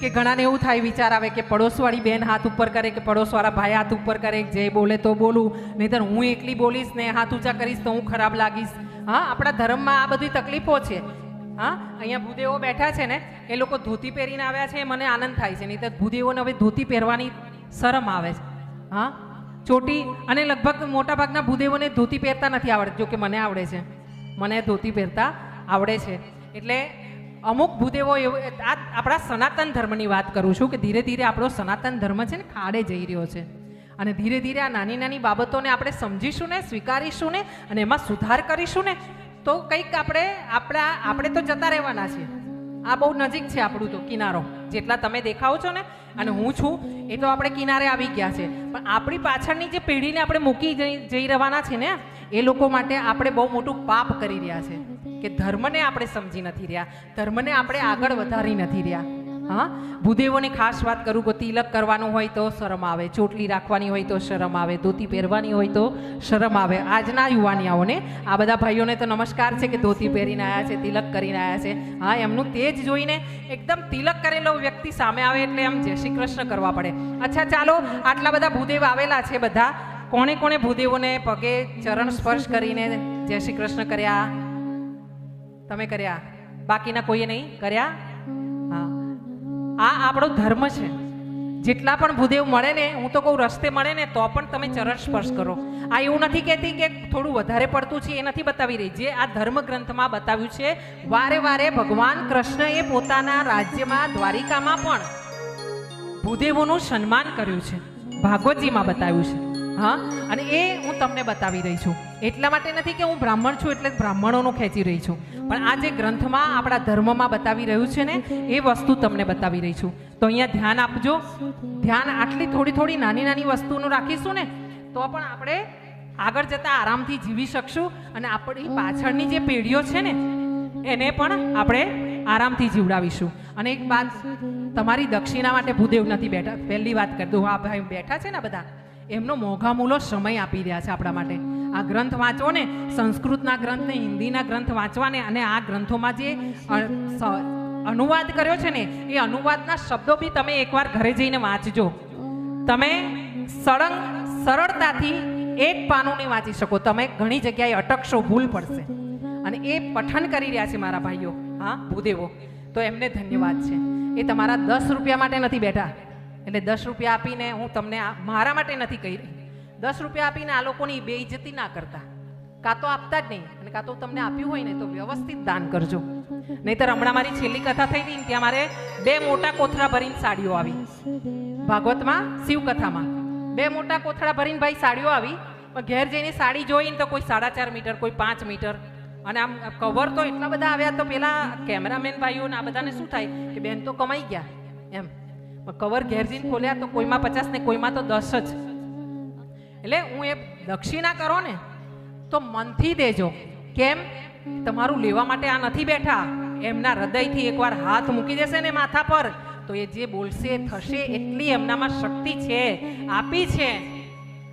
કે ઘણાને એવું થાય, વિચાર આવે કે પડોશવાળી બેન હાથ ઉપર કરે કે પડોશવાળા ભાઈ હાથ ઉપર કરે, જે બોલે તો બોલું, નહીંતર હું એકલી બોલીશ ને હાથ ઊંચા કરીશ તો હું ખરાબ લાગીશ. હા, આપણા ધર્મમાં આ બધી તકલીફો છે. હા, અહીંયા ભૂદેવો બેઠા છે ને, એ લોકો ધોતી પહેરીને આવ્યા છે મને આનંદ થાય છે. નહીં તો ભૂદેવોને હવે ધોતી પહેરવાની શરમ આવે છે. હા, ચોટી અને લગભગ મોટાભાગના ભૂદેવોને ધોતી પહેરતા નથી આવડતી જો કે મને આવડે છે. મને ધોતી પહેરતા આવડે છે. એટલે અમુક ભૂદેવો એવો આ આપણા સનાતન ધર્મની વાત કરું છું કે ધીરે ધીરે આપણો સનાતન ધર્મ છે ને ખાડે જઈ રહ્યો છે. અને ધીરે ધીરે આ નાની નાની બાબતોને આપણે સમજીશું ને, સ્વીકારીશું ને, અને એમાં સુધાર કરીશું ને, તો કંઈક આપણે આપણા આપણે તો જતા રહેવાના છીએ. આ બહુ નજીક છે આપણું તો કિનારો. જેટલા તમે દેખાવ છો ને, અને હું છું, એ તો આપણે કિનારે આવી ગયા છે. પણ આપણી પાછળની જે પેઢીને આપણે મૂકી જઈ જઈ રહેવાના છે ને, એ લોકો માટે આપણે બહુ મોટું પાપ કરી રહ્યા છે. કે ધર્મને આપણે સમજી નથી રહ્યા, ધર્મને આપણે આગળ વધારી નથી રહ્યા. હા? ભૂદેવોની ખાસ વાત કરું કે તિલક કરવાનું હોય તો શરમ આવે, ચોટલી રાખવાની હોય તો શરમ આવે, ધોતી પહેરવાની હોય તો શરમ આવે. આજના યુવાનિયાઓને, આ બધા ભાઈઓને તો નમસ્કાર છે કે ધોતી પહેરીને આવ્યા છે, તિલક કરીને આવ્યા છે. હા, એમનું તે જ જોઈને એકદમ તિલક કરેલો વ્યક્તિ સામે આવે એટલે એમ જય શ્રી કૃષ્ણ કરવા પડે. અચ્છા, ચાલો, આટલા બધા ભૂદેવ આવેલા છે બધા. કોણે કોણે ભૂદેવોને પગે ચરણ સ્પર્શ કરીને જય શ્રી કૃષ્ણ કર્યા? તમે કર્યા. બાકીના કોઈએ નહીં? કર્યા? આ આપણો ધર્મ છે. જેટલા પણ ભૂદેવ મળે ને, હું તો કહું રસ્તે મળે ને, તો પણ તમે ચરણ સ્પર્શ કરો. આ એવું નથી કહેતી કે થોડું વધારે પડતું છે, એ નથી બતાવી રહી. જે આ ધર્મ ગ્રંથમાં બતાવ્યું છે, વારે વારે ભગવાન કૃષ્ણએ પોતાના રાજ્યમાં, દ્વારિકામાં પણ ભૂદેવોનું સન્માન કર્યું છે. ભાગવતજીમાં બતાવ્યું છે. હા? અને એ હું તમને બતાવી રહી છું. એટલા માટે નથી કે હું બ્રાહ્મણ છું એટલે બ્રાહ્મણોનું ખેંચી રહી છું. પણ આ જે ગ્રંથમાં આપણા ધર્મમાં બતાવી રહ્યું છે ને, એ વસ્તુ તમને બતાવી રહી છું. તો અહીંયા ધ્યાન આપજો. ધ્યાન આટલી થોડી થોડી નાની નાની વસ્તુનું રાખીશું ને, તો પણ આપણે આગળ જતાં આરામથી જીવી શકશું અને આપણી પાછળની જે પેઢીઓ છે ને, એને પણ આપણે આરામથી જીવડાવીશું. અને એક વાત, તમારી દક્ષિણા માટે ભૂદેવ નથી બેઠા. પહેલી વાત કરી દઉં હા ભાઈ બેઠા છે ને બધા. એમનો મોઘામૂલો સમય આપી રહ્યા છે આપણા માટે. આ ગ્રંથ વાંચો ને, સંસ્કૃતના ગ્રંથને, હિન્દીના ગ્રંથ વાંચવાને અને આ ગ્રંથોમાં જે અનુવાદ કર્યો છે ને, એ અનુવાદના શબ્દો બી તમે એકવાર ઘરે જઈને વાંચજો. તમે સળંગ, સરળતાથી એક પાનું નહીં વાંચી શકો. તમે ઘણી જગ્યાએ અટકશો, ભૂલ પડશે. અને એ પઠન કરી રહ્યા છે મારા ભાઈઓ. હા, ભૂદેવો. તો એમને ધન્યવાદ છે. એ તમારા દસ રૂપિયા માટે નથી બેઠા. એટલે દસ રૂપિયા આપીને હું તમને મારા માટે નથી કહી રહી. દસ રૂપિયા આપીને આ લોકોની બેઇજ્જતી ના કરતા. કાં તો આપતા જ નહીં અને કાં તો તમને આપ્યું હોય ને તો વ્યવસ્થિત દાન કરજો. નહીતર હમણાં મારી છેલ્લી કથા થઈ હતી ત્યાં મારે બે મોટા કોથળા ભરીને સાડીઓ આવી. ભાગવતમાં, શિવકથામાં. બે મોટા કોથળા ભરીને ભાઈ સાડીઓ આવી. પણ ઘેર જઈને સાડી જોઈને તો કોઈ સાડા ચાર મીટર, કોઈ પાંચ મીટર. અને આમ કવર તો એટલા બધા આવ્યા તો પેલા કેમેરામેન ભાઈઓને આ બધાને શું થાય કે બેન તો કમાઈ ગયા. એમ. કવર ઘેર જઈને ખોલ્યા તો કોઈમાં પચાસ ને કોઈમાં તો દસ જ. એટલે હું એ દક્ષિણા કરો ને, તો મનથી દેજો. કેમ? તમારું લેવા માટે આ નથી બેઠા. એમના હૃદયથી એકવાર હાથ મૂકી દેશે ને માથા પર, તો એ જે બોલશે, થશે, એટલી એમનામાં શક્તિ છે, આપી છે.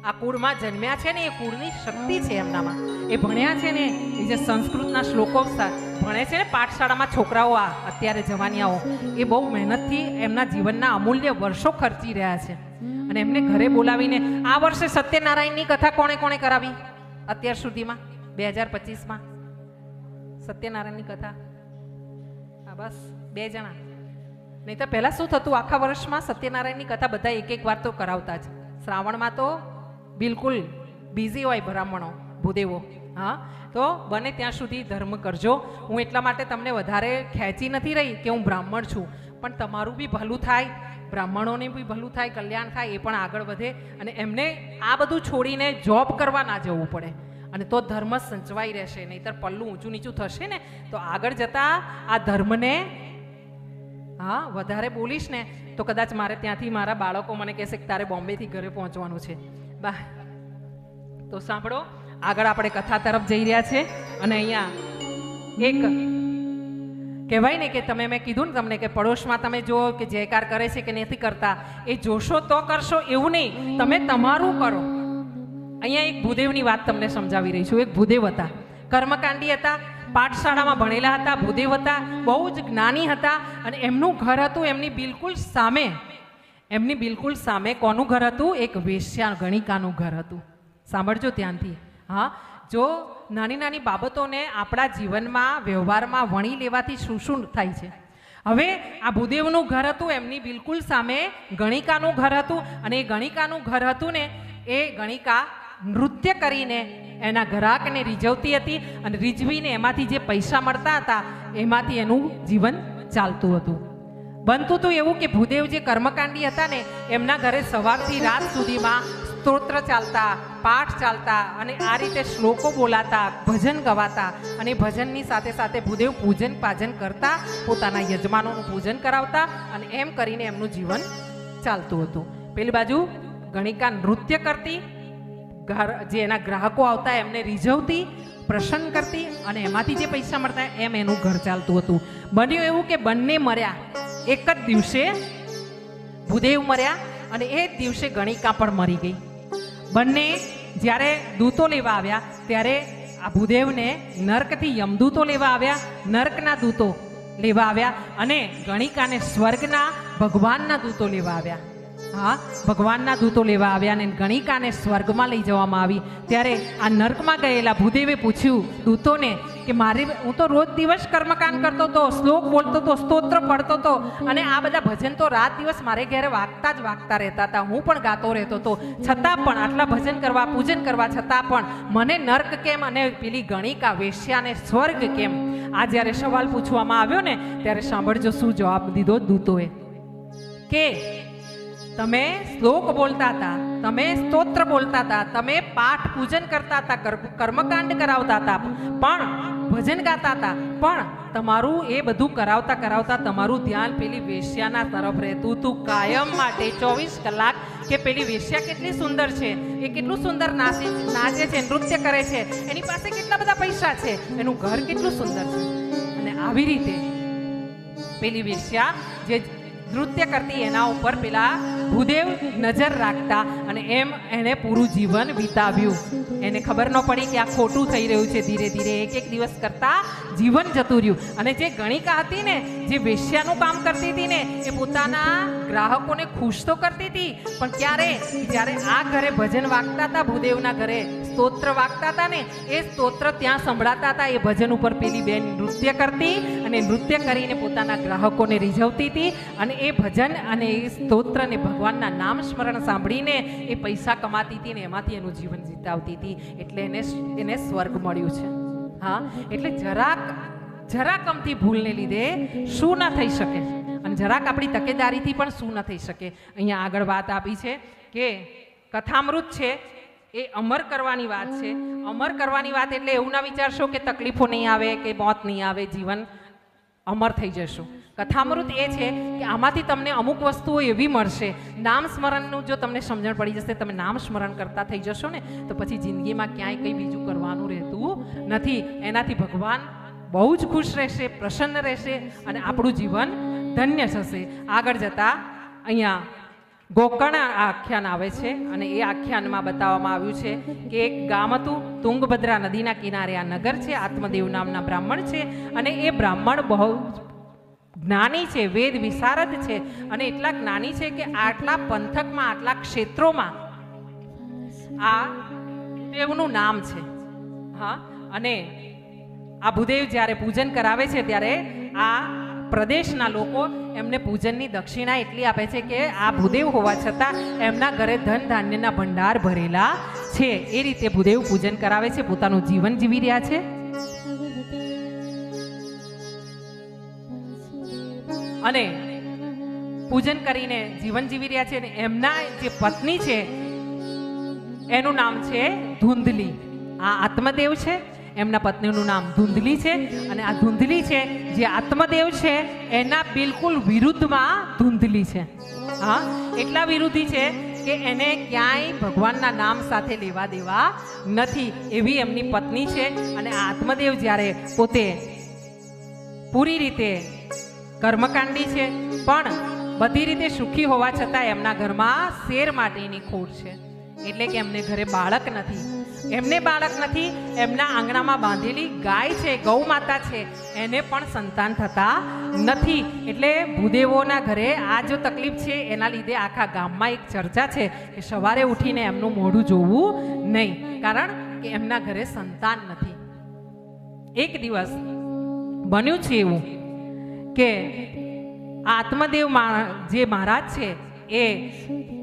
આ કુળમાં જન્મ્યા છે ને એ કુળની શક્તિ છે એમનામાં. એ ભણ્યા છે ને, એ જે સંસ્કૃતના શ્લોકો ભણે છે ને પાઠશાળામાં છોકરાઓ આ અત્યારે જવાનિયાઓ, એ બહુ મહેનતથી એમના જીવનના અમૂલ્ય વર્ષો ખર્ચી રહ્યા છે. અને એમને ઘરે બોલાવીને આ વર્ષે સત્યનારાયણની કથા કોણે કોણે કરાવી? અત્યાર સુધીમાં બે હજાર પચીસમાં. સત્યનારાયણની કથા. હા, બસ, બે જણા. નહીં તો પહેલાં શું થતું? આખા વર્ષમાં સત્યનારાયણની કથા બધા એક એક વાર તો કરાવતા જ. શ્રાવણમાં તો બિલકુલ બિઝી હોય બ્રાહ્મણો, ભૂદેવો. હા? તો બને ત્યાં સુધી ધર્મ કરજો. હું એટલા માટે તમને વધારે ખેંચી નથી રહી કે હું બ્રાહ્મણ છું. પણ તમારું બી ભલું થાય, બ્રાહ્મણોને બી ભલું થાય, કલ્યાણ થાય, એ પણ આગળ વધે. અને એમને આ બધું છોડીને જોબ કરવા ના જવું પડે. અને તો ધર્મ સંચવાઈ રહેશે. નહીતર પલ્લું ઊંચું નીચું થશે ને. તો આગળ જતા આ ધર્મને, હા, વધારે બોલીશ ને, તો કદાચ મારે ત્યાંથી મારા બાળકો મને કહેશે કે તારે બોમ્બેથી ઘરે પહોંચવાનું છે. બા તો સાંભળો, આગળ આપણે કથા તરફ જઈ રહ્યા છે અને અહીંયા એક કહેવાય ને કે તમે મેં કીધું ને તમને કે પડોશમાં તમે જો કે જયકાર કરે છે કે નથી કરતા, એ જોશો તો કરશો એવું નહીં. તમે તમારું કરો. અહીંયા એક ભૂદેવની વાત તમને સમજાવી રહી છું. એક ભૂદેવ હતા. કર્મકાંડી હતા, પાઠશાળામાં ભણેલા હતા, ભૂદેવ હતા, બહુ જ જ્ઞાની હતા અને એમનું ઘર હતું એમની બિલકુલ સામે. એમની બિલકુલ સામે કોનું ઘર હતું? એક વેશ્યા ગણિકાનું ઘર હતું. સાંભળજો ધ્યાનથી. હા, જો નાની નાની બાબતોને આપણા જીવનમાં, વ્યવહારમાં વણી લેવાથી શું શું થાય છે? હવે આ ભૂદેવનું ઘર હતું, એમની બિલકુલ સામે ગણિકાનું ઘર હતું અને એ ગણિકાનું ઘર હતું ને, એ ગણિકા નૃત્ય કરીને એના ગ્રાહકને રીઝવતી હતી અને રીઝવીને એમાંથી જે પૈસા મળતા હતા, એમાંથી એનું જીવન ચાલતું હતું. બનતું તો એવું કે ભૂદેવ જે કર્મકાંડી હતા ને, એમના ઘરે સવારથી રાત સુધીમાં સ્તોત્ર ચાલતા, પાઠ ચાલતા અને આ રીતે શ્લોકો બોલાતા, ભજન ગવાતા અને ભજનની સાથે સાથે ભૂદેવ પૂજન પાજન કરતા, પોતાના યજમાનોનું પૂજન કરાવતા અને એમ કરીને એમનું જીવન ચાલતું હતું. પેલી બાજુ ગણિકા નૃત્ય કરતી, ઘર જે એના ગ્રાહકો આવતા એમને રીઝવતી પ્રસન્ન કરતી અને એમાંથી જે પૈસા મળતા એમ એનું ઘર ચાલતું હતું. બન્યું એવું કે બંને મર્યા. એક જ દિવસે ભૂદેવ મર્યા અને એ જ દિવસે ગણિકા પણ મરી ગઈ. બંને જ્યારે દૂતો લેવા આવ્યા, ત્યારે આ ભૂદેવને નર્કથી યમદૂતો લેવા આવ્યા, નર્કના દૂતો લેવા આવ્યા અને ગણિકાને સ્વર્ગના ભગવાનના દૂતો લેવા આવ્યા. હા, ભગવાનના દૂતો લેવા આવ્યા અને ગણિકાને સ્વર્ગમાં લઈ જવામાં આવી. ત્યારે આ નર્કમાં ગયેલા ભૂદેવે પૂછ્યું, દૂતોને કે મારી હું તો રોજ દિવસ કર્મકાંડ કરતો હતો, શ્લોક બોલતો હતો, સ્તોત્ર પડતો હતો. અને આ બધા ભજન તો રાત દિવસ મારે ઘેરે વાગતા જ વાગતા રહેતા હતા. હું પણ ગાતો રહેતો હતો. છતાં પણ આટલા ભજન કરવા, પૂજન કરવા છતાં પણ મને નર્ક કેમ અને પેલી ગણિકા વેશ્યાને સ્વર્ગ કેમ? આ જ્યારે સવાલ પૂછવામાં આવ્યો ને, ત્યારે સાંભળજો શું જવાબ દીધો દૂતોએ. કે તમે શ્લોક બોલતા હતા, તમે સ્તોત્ર બોલતા હતા, તમે પાઠ પૂજન કરતા હતા કર્મકાંડ કરાવતા હતા. પણ ભજન ગાતા હતા. પણ તમારું એ બધું કરાવતા કરાવતા તમારું ધ્યાન પેલી વેશ્યાના તરફ રહેતું હતું. કાયમ માટે ચોવીસ કલાક કે પેલી વેશ્યા કેટલી સુંદર છે, એ કેટલું સુંદર નાચે નાચે છે, નૃત્ય કરે છે, એની પાસે કેટલા બધા પૈસા છે, એનું ઘર કેટલું સુંદર છે. અને આવી રીતે પેલી વેશ્યા જે નૃત્ય કરતી એના ઉપર પેલા ભૂદેવ નજર રાખતા અને એમ એને પૂરું જીવન વિતાવ્યું. એને ખબર ન પડી કે આ ખોટું થઈ રહ્યું છે. ધીરે ધીરે એક એક દિવસ કરતા જીવન જતું રહ્યું. અને જે ગણિકા હતી ને, જે વેશ્યાનું કામ કરતી હતી ને, એ પોતાના ગ્રાહકોને ખુશ તો કરતી હતી, પણ ક્યારે? જ્યારે આ ઘરે ભજન વાગતા હતા ભૂદેવના ઘરે સ્તોત્ર વાગતા હતા ને, એ સ્તોત્ર ત્યાં સંભળાતા હતા એ ભજન ઉપર પેલી બેન નૃત્ય કરતી અને નૃત્ય કરીને પોતાના ગ્રાહકોને રીઝવતી હતી અને એ ભજન અને એ સ્તોત્રને ભગવાનના નામ સ્મરણ સાંભળીને એ પૈસા કમાતી હતી ને એમાંથી એનું જીવન જીતાવતી હતી. એટલે એને એને સ્વર્ગ મળ્યું છે. હા, એટલે જરાક જરાક અમથી ભૂલને લીધે શું ના થઈ શકે? અને જરાક આપણી તકેદારીથી પણ શું ન થઈ શકે? અહીંયા આગળ વાત આપી છે કે કથામૃત છે એ અમર કરવાની વાત છે. અમર કરવાની વાત એટલે એવું ના વિચારશો કે તકલીફો નહીં આવે, કે મોત નહીં આવે, જીવન અમર થઈ જશો. કથામૃત એ છે કે આમાંથી તમને અમુક વસ્તુઓ એવી મળશે. નામ સ્મરણનું જો તમને સમજણ પડી જશે, તમે નામ સ્મરણ કરતા થઈ જશો ને, તો પછી જિંદગીમાં ક્યાંય કંઈ બીજું કરવાનું રહેતું નથી. એનાથી ભગવાન બહુ જ ખુશ રહેશે, પ્રસન્ન રહેશે અને આપણું જીવન ધન્ય થશે. આગળ જતા અહીંયા ગોકર્ણ આખ્યાન આવે છે અને એ આખ્યાનમાં બતાવવામાં આવ્યું છે કે એક ગામ હતું, તુંગભદ્રા નદીના કિનારે આ નગર છે, આત્મદેવ નામના બ્રાહ્મણ છે અને એ બ્રાહ્મણ બહુ જ્ઞાની છે, વેદ વિશારદ છે અને એટલા જ્ઞાની છે કે આટલા પંથકમાં, આટલા ક્ષેત્રોમાં આ દેવનું નામ છે. હા, અને આ ભૂદેવ જ્યારે પૂજન કરાવે છે ત્યારે આ પ્રદેશના લોકો એમને પૂજનની દક્ષિણા એટલી આપે છે કે આ ભૂદેવ હોવા છતાં એમના ઘરે ધન ધાન્યના ભંડાર ભરેલા છે. એ રીતે ભૂદેવ પૂજન કરાવે છે. પોતાનું જીવન જીવી રહ્યા છે. અને પૂજન કરીને જીવન જીવી રહ્યા છે અને એમના જે પત્ની છે, એનું નામ છે ધૂંધલી. આ આત્મદેવ છે. એમના પત્નીનું નામ ધૂંધલી છે અને આ ધૂંધલી છે જે આત્મદેવ છે, એના બિલકુલ વિરુદ્ધમાં ધૂંધલી છે. હા, એટલા વિરુદ્ધી છે કે એને ક્યાંય ભગવાનના નામ સાથે લેવા દેવા નથી. એવી એમની પત્ની છે અને આત્મદેવ જ્યારે પોતે પૂરી રીતે કર્મકાંડી છે, પણ બધી રીતે સુખી હોવા છતાં એમના ઘરમાં શેર માટેની ખોટ છે. એટલે કે એમને ઘરે બાળક નથી. એમને બાળક નથી, એમના આંગણામાં બાંધેલી ગાય છે, ગૌ માતા છે, એને પણ સંતાન થતા નથી. એટલે ભૂદેવોના ઘરે આ જો તકલીફ છે, એના લીધે આખા ગામમાં એક ચર્ચા છે કે સવારે ઉઠીને એમનું મોઢું જોવું નહીં, કારણ કે એમના ઘરે સંતાન નથી. એક દિવસ બન્યું છે એવું કે આત્મદેવ જે મહારાજ છે એ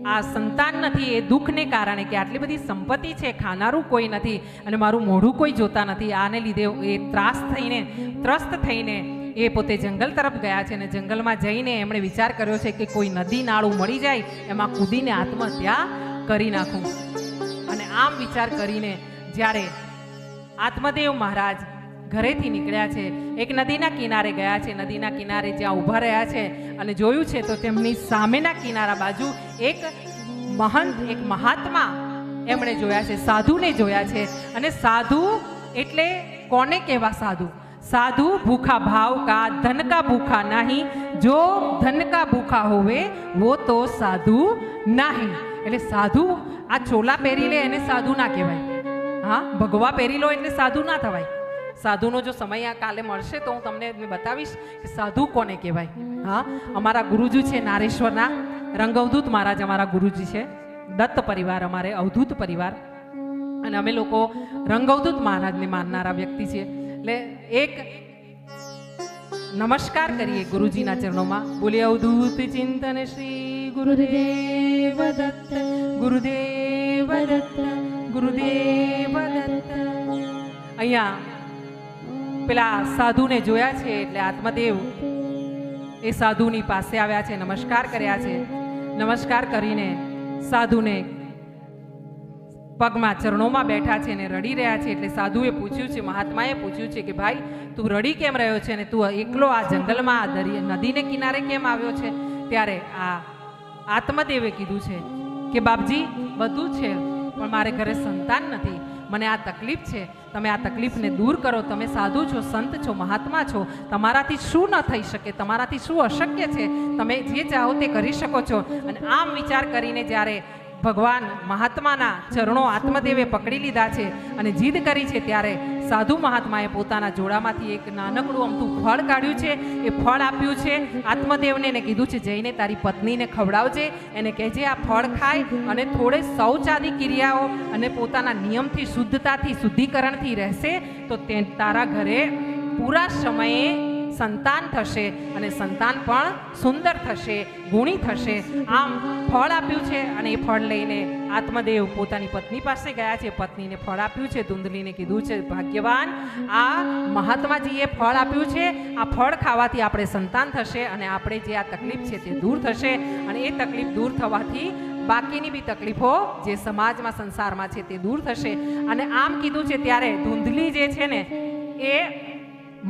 આ સંતાન નથી, એ દુઃખને કારણે કે આટલી બધી સંપત્તિ છે, ખાનારું કોઈ નથી અને મારું મોઢું કોઈ જોતા નથી. આને લીધે એ ત્રાસ થઈને, ત્રસ્ત થઈને એ પોતે જંગલ તરફ ગયા છે અને જંગલમાં જઈને એમણે વિચાર કર્યો છે કે કોઈ નદી નાળું મળી જાય, એમાં કૂદીને આત્મહત્યા કરી નાખું. અને આમ વિચાર કરીને જ્યારે આત્મદેવ મહારાજ ઘરેથી નીકળ્યા છે. એક નદીના કિનારે ગયા છે. નદીના કિનારે જ્યાં ઊભા રહ્યા છે અને જોયું છે તો તેમની સામેના કિનારા બાજુ એક મહંત, એક મહાત્મા એમણે જોયા છે. સાધુને જોયા છે. અને સાધુ એટલે કોને કહેવા સાધુ? સાધુ ભૂખા ભાવ કા ધન કા ભૂખા નહીં. જો ધન કા ભૂખા હોવે, વો તો સાધુ નહીં. એટલે સાધુ આ ચોલા પહેરી લે એને સાધુ ના કહેવાય. હા, ભગવા પહેરી લો એટલે સાધુ ના થવાય. સાધુનો જો સમય આ કાલે મળશે તો હું તમને બતાવીશ કે સાધુ કોને કહેવાય. હા અમારા ગુરુજી છે નારેશ્વરના રંગવદૂત મહારાજ અમારા ગુરુજી છે દત્ત પરિવાર અમારે અવધૂત પરિવાર. અને અમે લોકો રંગવદૂત મહારાજને માનનારા વ્યક્તિ છીએ. એટલે એક નમસ્કાર કરીએ ગુરુજીના ચરણોમાં. બોલીએ અવધૂત ચિંતન શ્રી ગુરુદેવ દત્ત ગુરુદેવ દત્ત ગુરુદેવ દત્ત. અહીંયા પેલા સાધુને જોયા છે એટલે આત્મદેવ એ સાધુની પાસે આવ્યા છે, નમસ્કાર કર્યા છે. નમસ્કાર કરીને સાધુને પગમાં ચરણોમાં બેઠા છે ને રડી રહ્યા છે એટલે સાધુએ પૂછ્યું છે, મહાત્માએ પૂછ્યું છે કે ભાઈ, તું રડી કેમ રહ્યો છે ને તું એકલો આ જંગલમાં, આ દરિયા, નદીને કિનારે કેમ આવ્યો છે? ત્યારે આ આત્મદેવે કીધું છે કે, બાપજી, બધું છે, પણ મારે ઘરે સંતાન નથી. મને આ તકલીફ છે. તમે આ તકલીફને દૂર કરો. તમે સાધુ છો, સંત છો, મહાત્મા છો. તમારાથી શું ન થઈ શકે? તમારાથી શું અશક્ય છે? તમે જે ચાહો તે કરી શકો છો. અને આમ વિચાર કરીને જ્યારે ભગવાન મહાત્માના ચરણો આત્મદેવે પકડી લીધા છે અને જીદ કરી છે ત્યારે સાધુ મહાત્માએ પોતાના જોડામાંથી એક નાનકડું અમથું ફળ કાઢ્યું છે. એ ફળ આપ્યું છે. આત્મદેવને એને કીધું છે, જઈને તારી પત્નીને ખવડાવજે. એને કહેજે આ ફળ ખાય અને થોડે શૌચાદી ક્રિયાઓ અને પોતાના નિયમથી, શુદ્ધતાથી, શુદ્ધિકરણથી રહેશે તો તે તારા ઘરે પૂરા સમયે સંતાન થશે અને સંતાન પણ સુંદર થશે, ગુણી થશે. આમ ફળ આપ્યું છે અને એ ફળ લઈને આત્મદેવ પોતાની પત્ની પાસે ગયા છે. પત્નીને ફળ આપ્યું છે. ધૂંધલીને કીધું છે, ભાગ્યવાન, આ મહાત્માજીએ ફળ આપ્યું છે. આ ફળ ખાવાથી આપણે સંતાન થશે અને આપણે જે આ તકલીફ છે તે દૂર થશે. અને એ તકલીફ દૂર થવાથી બાકીની બી તકલીફો જે સમાજમાં, સંસારમાં છે તે દૂર થશે. અને આમ કીધું છે ત્યારે ધૂંધલી જે છે ને, એ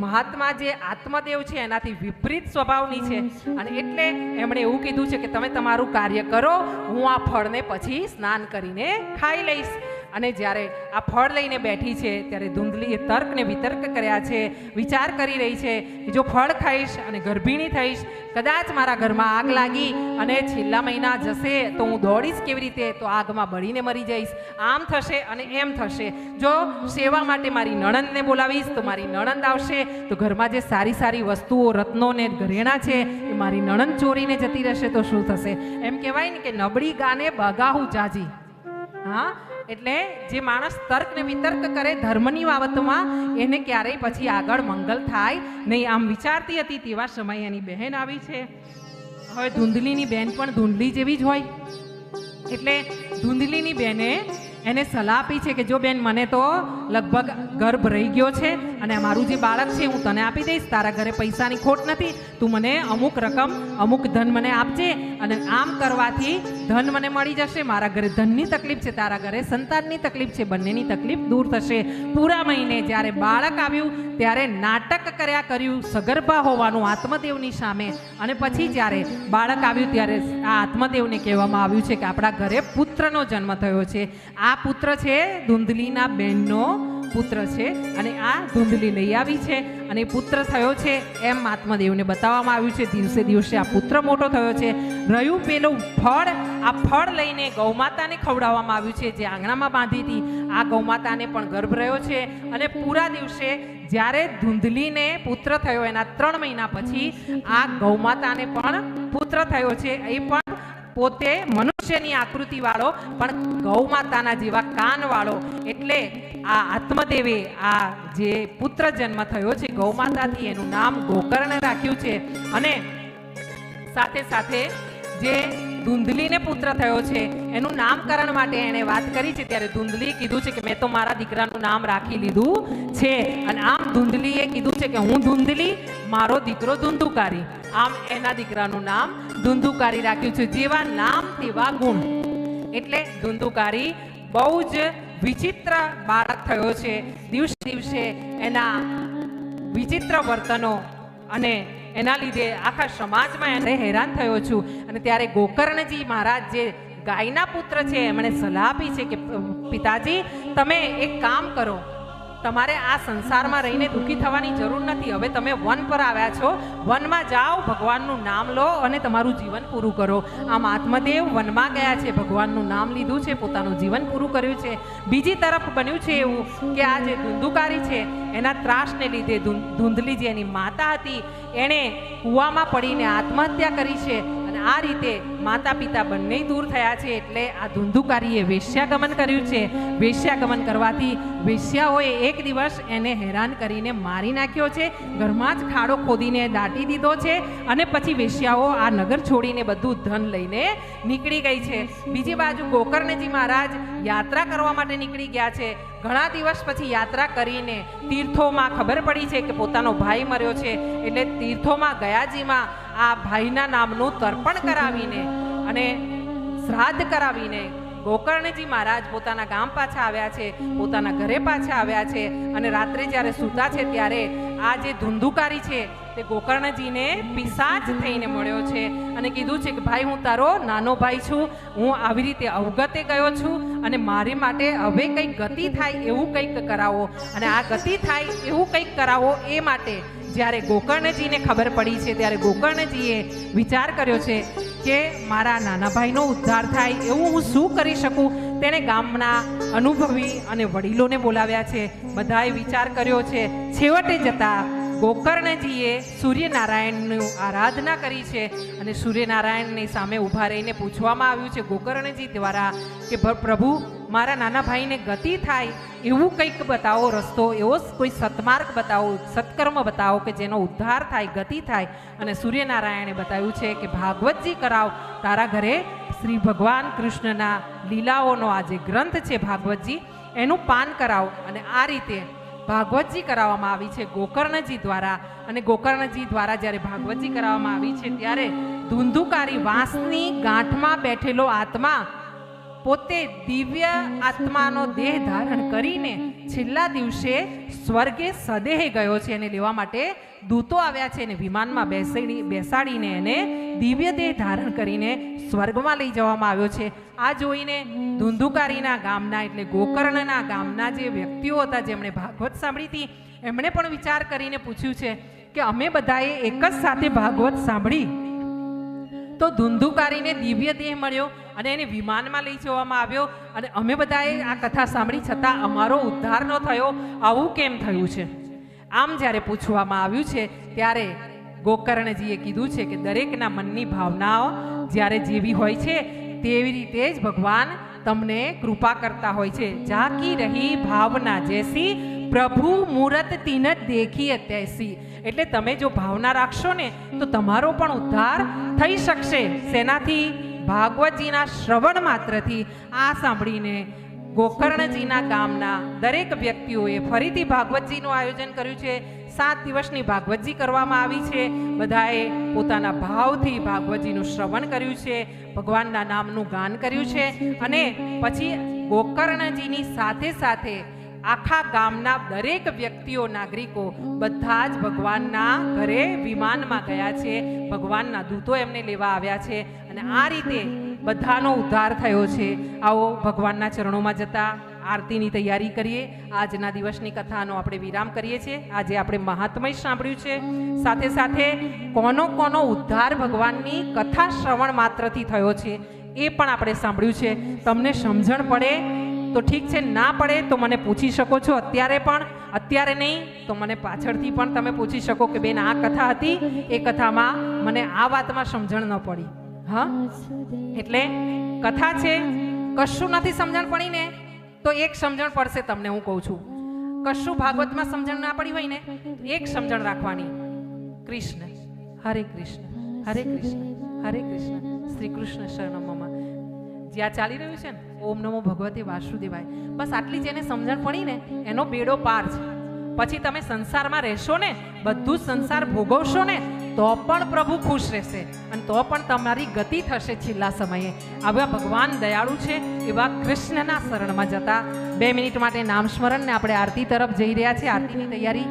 મહાત્મા જે આત્મદેવ છે, એનાથી વિપરીત સ્વભાવની છે. અને એટલે એમણે એવું કીધું છે કે તમે તમારું કાર્ય કરો, હું આ ફળને પછી સ્નાન કરીને ખાઈ લઈશ. અને જ્યારે આ ફળ લઈને બેઠી છે, ત્યારે ધૂંધલીએ તર્ક ને વિતર્ક કર્યા છે, વિચાર કરી રહી છે કે જો ફળ ખાઈશ અને ગર્ભિણી થઈશ, કદાચ મારા ઘરમાં આગ લાગી અને છેલ્લા મહિના જશે તો હું દોડીશ કેવી રીતે? તો આગમાં બળીને મરી જઈશ. આમ થશે અને એમ થશે. જો સેવા માટે મારી નણંદને બોલાવીશ, તો મારી નણંદ આવશે. તો ઘરમાં જે સારી સારી વસ્તુઓ, રત્નો ને ઘરેણા છે, એ મારી નણંદ ચોરીને જતી રહેશે તો શું થશે? એમ કહેવાય ને કે નબળી ગાને બગાહું જાજી. હા? એટલે જે માણસ તર્ક ને વિતર્ક કરે ધર્મની બાબતમાં, એને ક્યારેય પછી આગળ મંગલ થાય નહીં. આમ વિચારતી હતી તેવા સમયે એની બહેન આવી છે. હવે ધૂંધલીની બહેન પણ ધૂંધલી જેવી જ હોય. એટલે ધૂંધલીની બહેને એને સલાહ આપી છે કે જો બેન, મને તો લગભગ ગર્ભ રહી ગયો છે અને મારું જે બાળક છે, હું તને આપી દઈશ. તારા ઘરે પૈસાની ખોટ નથી. તું મને અમુક રકમ, અમુક ધન મને આપજે અને આમ કરવાથી ધન મને મળી જશે. મારા ઘરે ધનની તકલીફ છે, તારા ઘરે સંતાનની તકલીફ છે, બંનેની તકલીફ દૂર થશે. પૂરા મહિને જ્યારે બાળક આવ્યું, ત્યારે નાટક કર્યા કર્યું, સગર્ભા હોવાનું આત્મદેવની સામે. અને પછી જ્યારે બાળક આવ્યું, ત્યારે આ આત્મદેવને કહેવામાં આવ્યું છે કે આપણા ઘરે પુત્રનો જન્મ થયો છે. આ પુત્ર છે ધૂંધલીના બેનનો પુત્ર છે અને આ ધૂંધલી લઈ આવી છે અને પુત્ર થયો છે એમ મહાત્માદેવને બતાવવામાં આવ્યું છે. દિવસે દિવસે આ પુત્ર મોટો થયો છે. રહ્યું પેલું ફળ, આ ફળ લઈને ગૌમાતાને ખવડાવવામાં આવ્યું છે, જે આંગણામાં બાંધી હતી. આ ગૌમાતાને પણ ગર્ભ રહ્યો છે અને પૂરા દિવસે જ્યારે ધૂંધલીને પુત્ર થયો એના ત્રણ મહિના પછી આ ગૌમાતાને પણ પુત્ર થયો છે. એ પણ પોતે મનુષ્યની આકૃતિ વાળો પણ ગૌ માતાના જેવા કાન વાળો એટલે આ આત્મદેવે આ જે પુત્ર જન્મ થયો છે ગૌમાતાથી, એનું નામ ગોકર્ણ રાખ્યું છે. અને સાથે સાથે જે ધૂંધલીને પુત્ર થયો છે, એનું નામકરણ માટે એણે વાત કરી છે. ત્યારે ધૂંધલીએ કીધું છે કે મેં તો મારા દીકરાનું નામ રાખી લીધું છે. અને આમ ધૂંધલીએ કીધું છે કે હું ધૂંધલી મારો દીકરો ધુંધુકારી આમ એના દીકરાનું નામ ધુંધુકારી રાખ્યું છે. જેવા નામ, તેવા ગુણ. એટલે ધુંધુકારી બહુ જ વિચિત્ર બાળક થયો છે. દિવસે દિવસે એના વિચિત્ર વર્તનો અને એના લીધે આખા સમાજમાં એને હેરાન થયો છું. અને ત્યારે ગોકર્ણજી મહારાજ જે ગાયના પુત્ર છે, એમણે સલાહ આપી છે કે, પિતાજી, તમે એક કામ કરો. તમારે આ સંસારમાં રહીને દુઃખી થવાની જરૂર નથી. હવે તમે વન પર આવ્યા છો. વનમાં જાઓ, ભગવાનનું નામ લો અને તમારું જીવન પૂરું કરો. આમ આત્મદેવ વનમાં ગયા છે, ભગવાનનું નામ લીધું છે, પોતાનું જીવન પૂરું કર્યું છે. બીજી તરફ બન્યું છે એવું કે આ જે ધુંધુકારી છે, એના ત્રાસને લીધે ધૂંધલી જે એની માતા હતી, એણે કૂવામાં પડીને આત્મહત્યા કરી છે. આ રીતે માતા પિતા બંને દૂર થયા છે એટલે આ ધુંધુકારીએ વેશ્યાગમન કર્યું છે. વેશ્યાગમન કરવાથી વેશ્યાઓએ એક દિવસ એને હેરાન કરીને મારી નાખ્યો છે. ઘરમાં જ ખાડો ખોદીને દાટી દીધો છે અને પછી વેશ્યાઓ આ નગર છોડીને બધું ધન લઈને નીકળી ગઈ છે. બીજી બાજુ ગોકર્ણજી મહારાજ યાત્રા કરવા માટે નીકળી ગયા છે. ઘણા દિવસ પછી યાત્રા કરીને તીર્થોમાં ખબર પડી છે કે પોતાનો ભાઈ મર્યો છે. એટલે તીર્થોમાં ગયાજીમાં આ ભાઈના નામનું તર્પણ કરાવીને અને શ્રાદ્ધ કરાવીને ગોકર્ણજી મહારાજ પોતાના ગામ પાછા આવ્યા છે, પોતાના ઘરે પાછા આવ્યા છે અને રાત્રે જ્યારે સૂતા છે ત્યારે આ જે ધુંધુકારી છે તે ગોકર્ણજીને પિસાચ થઈને મળ્યો છે અને કીધું છે કે, ભાઈ, હું તારો નાનો ભાઈ છું, હું આવી રીતે અવગતે ગયો છું અને મારી માટે હવે કંઈક ગતિ થાય એવું કંઈક કરાવો અને આ ગતિ થાય એવું કંઈક કરાવો એ માટે જ્યારે ગોકર્ણજીને ખબર પડી છે, ત્યારે ગોકર્ણજીએ વિચાર કર્યો છે કે મારા નાના ભાઈનો ઉદ્ધાર થાય, એવું હું શું કરી શકું? તેણે ગામના અનુભવી અને વડીલોને બોલાવ્યા છે. બધાએ વિચાર કર્યો છે, છેવટે જતા ગોકર્ણજીએ સૂર્યનારાયણનું આરાધના કરી છે અને સૂર્યનારાયણની સામે ઊભા રહીને પૂછવામાં આવ્યું છે ગોકર્ણજી દ્વારા કે પ્રભુ મારા નાના ભાઈને ગતિ થાય એવું કંઈક બતાવો, રસ્તો એવો કોઈ સત્માર્ગ બતાવો, સત્કર્મ બતાવો કે જેનો ઉદ્ધાર થાય, ગતિ થાય. અને સૂર્યનારાયણે બતાવ્યું છે કે, ભાગવતજી કરાવ, તારા ઘરે શ્રી ભગવાન કૃષ્ણના લીલાઓનો આ જે ગ્રંથ છે ભાગવતજી. એનું પાન કરાવ. અને આ રીતે ભાગવતજી કરાવવામાં આવી છે ગોકર્ણજી દ્વારા. અને ગોકર્ણજી દ્વારા જ્યારે ભાગવતજી કરાવવામાં આવી છે, ત્યારે ધુંધુકારી વાંસની ગાંઠમાં બેઠેલો આત્મા પોતે દિવ્ય આત્માનો દેહ ધારણ કરીને છેલ્લા દિવસે સ્વર્ગે સદેહ ગયો છે એને લેવા માટે દૂતો આવ્યા છે અને વિમાનમાં બેસી બેસાડીને એને દિવ્ય દેહ ધારણ કરીને સ્વર્ગમાં લઈ જવામાં આવ્યો છે. આ જોઈને ધુંધુકારીના ગામના એટલે ગોકર્ણના ગામના જે વ્યક્તિઓ હતા જેમણે ભાગવત સાંભળી હતી, એમણે પણ વિચાર કરીને પૂછ્યું છે કે અમે બધાએ એક જ સાથે ભાગવત સાંભળી? તો ધુંધુકારીને દિવ્ય દેહ મળ્યો અને એને વિમાનમાં લઈ જવામાં આવ્યો. અને અમે બધાએ આ કથા સાંભળી છતાં અમારો ઉદ્ધાર ન થયો. આવું કેમ થયું છે? આમ જ્યારે પૂછવામાં આવ્યું છે, ત્યારે ગોકર્ણજીએ કીધું છે કે દરેકના મનની ભાવનાઓ જ્યારે જેવી હોય છે, તેવી રીતે જ ભગવાન તમને કૃપા કરતા હોય છે. ઝાકી રહી ભાવના જેસી, પ્રભુ મુરત તીન દેખી તૈસી એટલે તમે જો ભાવના રાખશો ને, તો તમારો પણ ઉદ્ધાર થઈ શકશે. શેનાથી ભાગવતજીના શ્રવણ માત્રથી આ સાંભળીને ગોકર્ણજીના ગામના દરેક વ્યક્તિઓએ ફરીથી ભાગવતજીનું આયોજન કર્યું છે. સાત દિવસની ભાગવતજી કરવામાં આવી છે. બધાએ પોતાના ભાવથી ભાગવતજીનું શ્રવણ કર્યું છે. ભગવાનના નામનું ગાન કર્યું છે. અને પછી ગોકર્ણજીની સાથે સાથે આખા ગામના દરેક વ્યક્તિઓ, નાગરિકો બધા જ ભગવાનના ઘરે વિમાનમાં ગયા છે. ભગવાનના દૂતો એમને લેવા આવ્યા છે અને આ રીતે બધાનો ઉદ્ધાર થયો છે. આવો ભગવાનના ચરણોમાં જતા આરતીની તૈયારી કરીએ. આજના દિવસની કથાનો આપણે વિરામ કરીએ છીએ. આજે આપણે મહાત્મય સાંભળ્યું છે. સાથે સાથે કોનો કોનો ઉદ્ધાર ભગવાનની કથા શ્રવણ માત્રથી થયો છે એ પણ આપણે સાંભળ્યું છે. તમને સમજણ પડે તો ઠીક છે, ના પડે તો મને પૂછી શકો છો. અત્યારે પણ, અત્યારે નહીં, તો મને પાછળથી પણ તમે પૂછી શકો કે બેન, આ કથા હતી? એ કથામાં મને આ વાતમાં સમજણ ન પડી. હા? એટલે કથા છે, કશું નથી સમજણ પડી ને, તો એક સમજણ પડશે તમને, હું કહું છું. કશું ભાગવતમાં સમજણ ના પડી હોય ને એક સમજણ રાખવાની. કૃષ્ણ. હરે કૃષ્ણ. હરે કૃષ્ણ. હરે કૃષ્ણ. શ્રી કૃષ્ણ શરણમમાં જ્યાં ચાલી રહ્યું છે ને, ઓમ નમો ભગવતે વાસુદેવાય. બસ આટલી જેને સમજણ પડી ને, એનો બેડો પાર છે. પછી તમે સંસારમાં રહેશો ને, બધું સંસાર ભોગવશો ને, તો પણ પ્રભુ ખુશ રહેશે અને તો પણ તમારી ગતિ થશે છેલ્લા સમયે. આવા ભગવાન દયાળુ છે, એવા કૃષ્ણના શરણમાં જતા. બે મિનિટ માટે નામ સ્મરણ ને આપણે આરતી તરફ જઈ રહ્યા છીએ. આરતીની તૈયારી